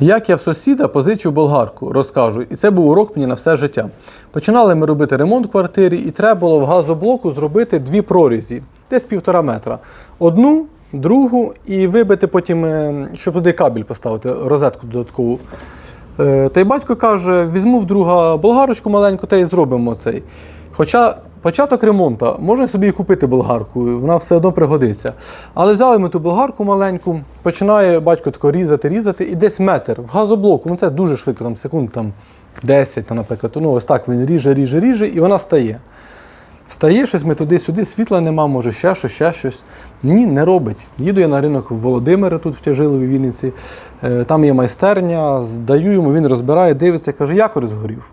Як я в сусіда позичив болгарку, розкажу, і це був урок мені на все життя. Починали ми робити ремонт в квартирі, і треба було в газоблоку зробити дві прорізі, десь півтора метра. Одну, другу, і вибити потім, е, щоб туди кабель поставити, розетку додаткову. Е, Та й батько каже: візьму в друга болгарочку маленьку та й зробимо цей. Хоча початок ремонту, можна собі і купити болгарку, вона все одно пригодиться. Але взяли ми ту болгарку маленьку, починає батько тако різати, різати, і десь метр в газоблоку, ну це дуже швидко, там секунд там 10, там, наприклад. Ну ось так він ріже, ріже, ріже, і вона стає. Стає щось ми туди-сюди, світла нема, може ще щось, ще щось. Ні, не робить. Їду я на ринок Володимира, тут в Тяжилові Вінниці. Е, Там є майстерня, здаю йому, він розбирає, дивиться, каже, якорь згорів.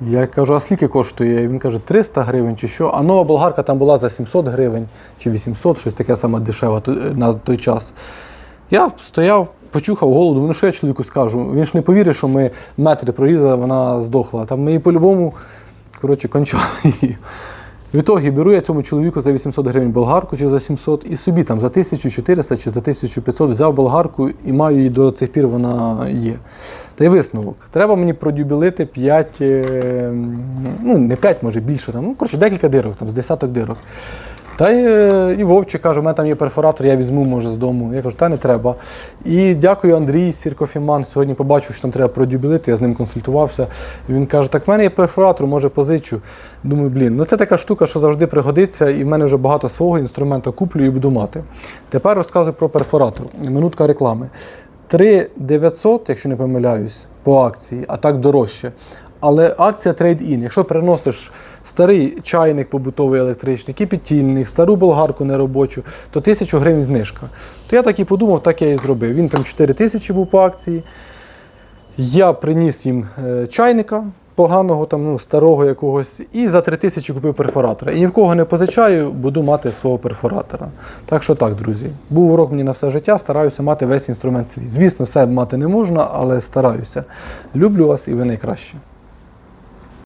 Я кажу, а скільки коштує? Він каже, 300 гривень чи що. А нова болгарка там була за 700 гривень чи 800, щось таке саме дешеве на той час. Я стояв, почухав голову, думаю, ну що я чоловіку скажу? Він ж не повірить, що ми метри прорізали, вона здохла. Там ми її по-любому коротше, кончали її. В ітогі беру я цьому чоловіку за 800 гривень болгарку чи за 700 і собі там за 1400 чи за 1500 взяв болгарку і маю її до цих пір вона є. Та й висновок. Треба мені продюбілити 5, е, ну не 5, може більше, там, ну коротше, декілька дирок, там, з десяток дирок. Та й, е, і Вовчик каже, у мене там є перфоратор, я візьму, може, з дому. Я кажу, та не треба. І дякую Андрій Сіркофіман. Сьогодні побачив, що там треба продюбілити, я з ним консультувався. Він каже, так в мене є перфоратор, може позичу. Думаю, блін, ну це така штука, що завжди пригодиться, і в мене вже багато свого інструменту куплю і буду мати. Тепер розказую про перфоратор. Минутка реклами. 3900, якщо не помиляюсь, по акції, а так дорожче. Але акція трейд-ін. Якщо переносиш старий чайник побутовий електричний, кипітільник, стару болгарку неробочу, то 1000 гривень знижка. То я так і подумав, так я і зробив. Він там 4 тисячі був по акції. Я приніс їм е, чайника поганого, там, ну, старого якогось, і за 3 тисячі купив перфоратора. І ні в кого не позичаю, буду мати свого перфоратора. Так що так, друзі. Був урок мені на все життя, стараюся мати весь інструмент свій. Звісно, все мати не можна, але стараюся. Люблю вас і ви найкраще.